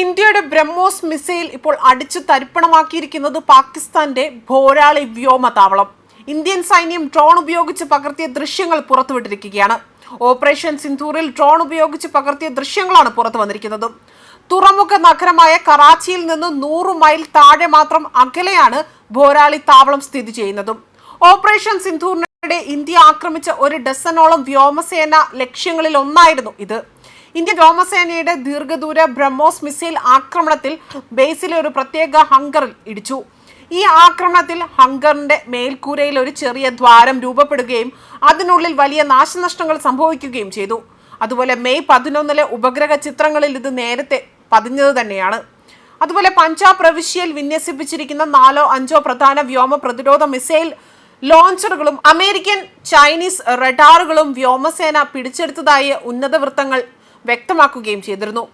ഇന്ത്യയുടെ ബ്രഹ്മോസ് മിസൈൽ ഇപ്പോൾ അടിച്ചു തരിപ്പണമാക്കിയിരിക്കുന്നത് പാകിസ്ഥാന്റെ ഭോരാളി വ്യോമതാവളം. ഇന്ത്യൻ സൈന്യം ഡ്രോൺ ഉപയോഗിച്ച് പകർത്തിയ ദൃശ്യങ്ങൾ പുറത്തുവിട്ടിരിക്കുകയാണ്. ഓപ്പറേഷൻ സിന്ധൂറിൽ ഡ്രോൺ ഉപയോഗിച്ച് പകർത്തിയ ദൃശ്യങ്ങളാണ് പുറത്തു വന്നിരിക്കുന്നത്. തുറമുഖ നഗരമായ കറാച്ചിയിൽ നിന്ന് നൂറ് മൈൽ താഴെ മാത്രം അകലെയാണ് ഭോരാളി താവളം സ്ഥിതി ചെയ്യുന്നതും. ഓപ്പറേഷൻ സിന്ധൂറിനിടെ ഇന്ത്യ ആക്രമിച്ച ഒരു ഡസനോളം വ്യോമസേന ലക്ഷ്യങ്ങളിൽ ഒന്നായിരുന്നു ഇത്. ഇന്ത്യൻ വ്യോമസേനയുടെ ദീർഘദൂര ബ്രഹ്മോസ് മിസൈൽ ആക്രമണത്തിൽ ബേസിലെ ഒരു പ്രത്യേക ഹങ്കറിൽ ഇടിച്ചു. ഈ ആക്രമണത്തിൽ ഹങ്കറിന്റെ മേൽക്കൂരയിൽ ഒരു ചെറിയ ദ്വാരം രൂപപ്പെടുകയും അതിനുള്ളിൽ വലിയ നാശനഷ്ടങ്ങൾ സംഭവിക്കുകയും ചെയ്തു. അതുപോലെ മെയ് പതിനൊന്നിലെ ഉപഗ്രഹ ചിത്രങ്ങളിൽ ഇത് നേരത്തെ പതിഞ്ഞത് തന്നെയാണ്. അതുപോലെ പഞ്ചാബ് പ്രവിശ്യയിൽ വിന്യസിപ്പിച്ചിരിക്കുന്ന നാലോ അഞ്ചോ പ്രധാന വ്യോമ പ്രതിരോധ മിസൈൽ ലോഞ്ചറുകളും അമേരിക്കൻ ചൈനീസ് റഡാറുകളും വ്യോമസേന പിടിച്ചെടുത്തതായി ഉന്നത വൃത്തങ്ങൾ വ്യക്തമാക്കുകയും ചെയ്തിരുന്നു.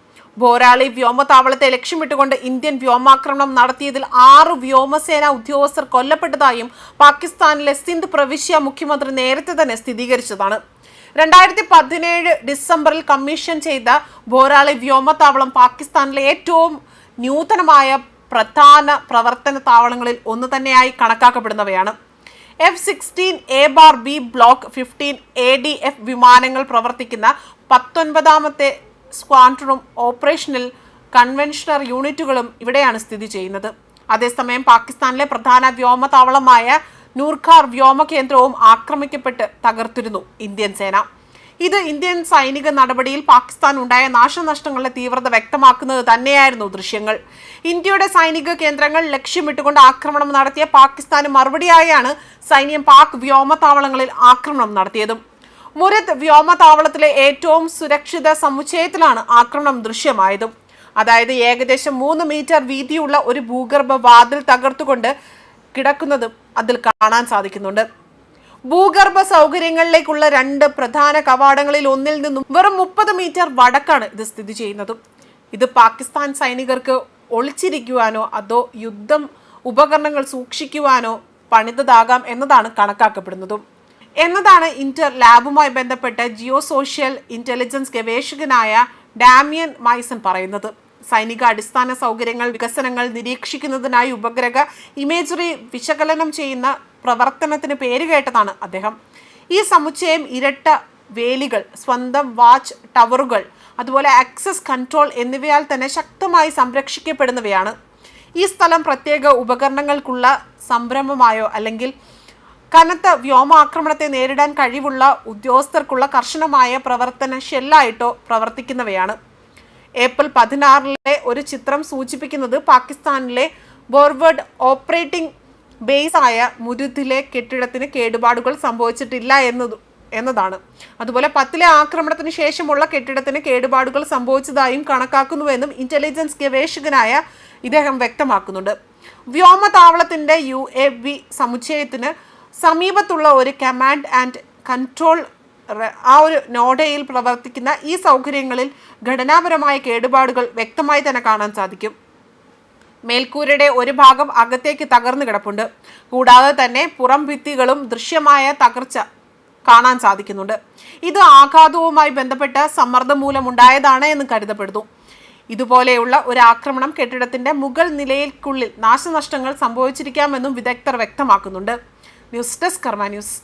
ബോരാളി വ്യോമതാവളത്തെ ലക്ഷ്യമിട്ടുകൊണ്ട് ഇന്ത്യൻ വ്യോമാക്രമണം നടത്തിയതിൽ ആറ് വ്യോമസേന ഉദ്യോഗസ്ഥർ കൊല്ലപ്പെട്ടതായും പാകിസ്ഥാനിലെ സിന്ധ് പ്രവിശ്യ മുഖ്യമന്ത്രി നേരത്തെ തന്നെ സ്ഥിരീകരിച്ചതാണ്. രണ്ടായിരത്തി പതിനേഴ് ഡിസംബറിൽ കമ്മീഷൻ ചെയ്ത ബോരാളി വ്യോമതാവളം പാകിസ്ഥാനിലെ ഏറ്റവും നൂതനമായ പ്രധാന പ്രവർത്തന താവളങ്ങളിൽ ഒന്ന് തന്നെയായി കണക്കാക്കപ്പെടുന്നവയാണ്. F sixteen A bar B block fifteen A D F വിമാനങ്ങൾ പ്രവർത്തിക്കുന്ന പത്തൊൻപതാമത്തെ സ്ക്വാഡ്രണും ഓപ്പറേഷനിൽ കൺവെൻഷണർ യൂണിറ്റുകളും ഇവിടെയാണ് സ്ഥിതി ചെയ്യുന്നത്. അതേസമയം പാകിസ്ഥാനിലെ പ്രധാന വ്യോമതാവളമായ നൂർഖാർ വ്യോമ കേന്ദ്രവും ആക്രമിക്കപ്പെട്ട് തകർത്തിരുന്നു ഇന്ത്യൻ സേന. ഇത് ഇന്ത്യൻ സൈനിക നടപടിയിൽ പാകിസ്ഥാൻ ഉണ്ടായ നാശനഷ്ടങ്ങളുടെ തീവ്രത വ്യക്തമാക്കുന്നത് തന്നെയായിരുന്നു ദൃശ്യങ്ങൾ. ഇന്ത്യയുടെ സൈനിക കേന്ദ്രങ്ങൾ ലക്ഷ്യമിട്ടുകൊണ്ട് ആക്രമണം നടത്തിയ പാകിസ്ഥാന് മറുപടിയായാണ് സൈന്യം പാക് വ്യോമത്താവളങ്ങളിൽ ആക്രമണം നടത്തിയതും. മുരത് വ്യോമത്താവളത്തിലെ ഏറ്റവും സുരക്ഷിത സമുച്ചയത്തിലാണ് ആക്രമണം ദൃശ്യമായതും. അതായത് ഏകദേശം മൂന്ന് മീറ്റർ വീതിയുള്ള ഒരു ഭൂഗർഭ വാതിൽ തകർത്തുകൊണ്ട് കിടക്കുന്നതും അതിൽ കാണാൻ സാധിക്കുന്നുണ്ട്. ഭൂഗർഭ സൗകര്യങ്ങളിലേക്കുള്ള രണ്ട് പ്രധാന കവാടങ്ങളിൽ ഒന്നിൽ നിന്നും വെറും മുപ്പത് മീറ്റർ വടക്കാണ് ഇത് സ്ഥിതി ചെയ്യുന്നതും. ഇത് പാകിസ്ഥാൻ സൈനികർക്ക് ഒളിച്ചിരിക്കുവാനോ അതോ യുദ്ധം ഉപകരണങ്ങൾ സൂക്ഷിക്കുവാനോ പണിതതാകാം എന്നതാണ് കണക്കാക്കപ്പെടുന്നതും. എന്നതാണ് ഇന്റർ ലാബുമായി ബന്ധപ്പെട്ട് ജിയോ സോഷ്യൽ ഇന്റലിജൻസ് ഗവേഷകനായ ഡാമിയൻ മൈസൺ പറയുന്നത്. സൈനിക അടിസ്ഥാന സൗകര്യങ്ങൾ വികസനങ്ങൾ നിരീക്ഷിക്കുന്നതിനായി ഉപഗ്രഹ ഇമേജറി വിശകലനം ചെയ്യുന്ന പ്രവർത്തനത്തിന് പേരുകേട്ടതാണ് അദ്ദേഹം. ഈ സമുച്ചയം ഇരട്ട വേലികൾ സ്വന്തം വാച്ച് ടവറുകൾ അതുപോലെ ആക്സസ് കൺട്രോൾ എന്നിവയാൽ തന്നെ ശക്തമായി സംരക്ഷിക്കപ്പെടുന്നവയാണ്. ഈ സ്ഥലം പ്രത്യേക ഉപകരണങ്ങൾക്കുള്ള സംരംഭമായോ അല്ലെങ്കിൽ കനത്ത വ്യോമാക്രമണത്തെ നേരിടാൻ കഴിവുള്ള ഉദ്യോഗസ്ഥർക്കുള്ള കർശനമായ പ്രവർത്തന ഷെല്ലായിട്ടോ പ്രവർത്തിക്കുന്നവയാണ്. ഏപ്രിൽ പതിനാറിലെ ഒരു ചിത്രം സൂചിപ്പിക്കുന്നത് പാകിസ്ഥാനിലെ ബോർവേഡ് ഓപ്പറേറ്റിംഗ് ബേസ് ആയ മുരുത്തിലെ കെട്ടിടത്തിന് കേടുപാടുകൾ സംഭവിച്ചിട്ടില്ല എന്നത് എന്നതാണ്. അതുപോലെ പത്തിലെ ആക്രമണത്തിന് ശേഷമുള്ള കെട്ടിടത്തിന് കേടുപാടുകൾ സംഭവിച്ചതായും കണക്കാക്കുന്നുവെന്നും ഇന്റലിജൻസ് ഗവേഷകനായ ഇദ്ദേഹം വ്യക്തമാക്കുന്നുണ്ട്. വ്യോമതാവളത്തിന്റെ യു എ വി സമുച്ചയത്തിന് സമീപത്തുള്ള ഒരു കമാൻഡ് ആൻഡ് കൺട്രോൾ ആ ഒരു നോഡയിൽ പ്രവർത്തിക്കുന്ന ഈ സൗകര്യങ്ങളിൽ ഘടനാപരമായ കേടുപാടുകൾ വ്യക്തമായി തന്നെ കാണാൻ സാധിക്കും. മേൽക്കൂരയുടെ ഒരു ഭാഗം അകത്തേക്ക് തകർന്നു കിടപ്പുണ്ട്. കൂടാതെ തന്നെ പുറം ഭിത്തികളും ദൃശ്യമായ തകർച്ച കാണാൻ സാധിക്കുന്നുണ്ട്. ഇത് ആഘാതവുമായി ബന്ധപ്പെട്ട സമ്മർദ്ദം മൂലമുണ്ടായതാണ് എന്ന് കരുതപ്പെടുന്നു. ഇതുപോലെയുള്ള ഒരു ആക്രമണം കെട്ടിടത്തിന്റെ മുകൾ നിലയ്ക്കുള്ളിൽ നാശനഷ്ടങ്ങൾ സംഭവിച്ചിരിക്കാമെന്നും വിദഗ്ധർ വ്യക്തമാക്കുന്നുണ്ട്. News desk Karma news.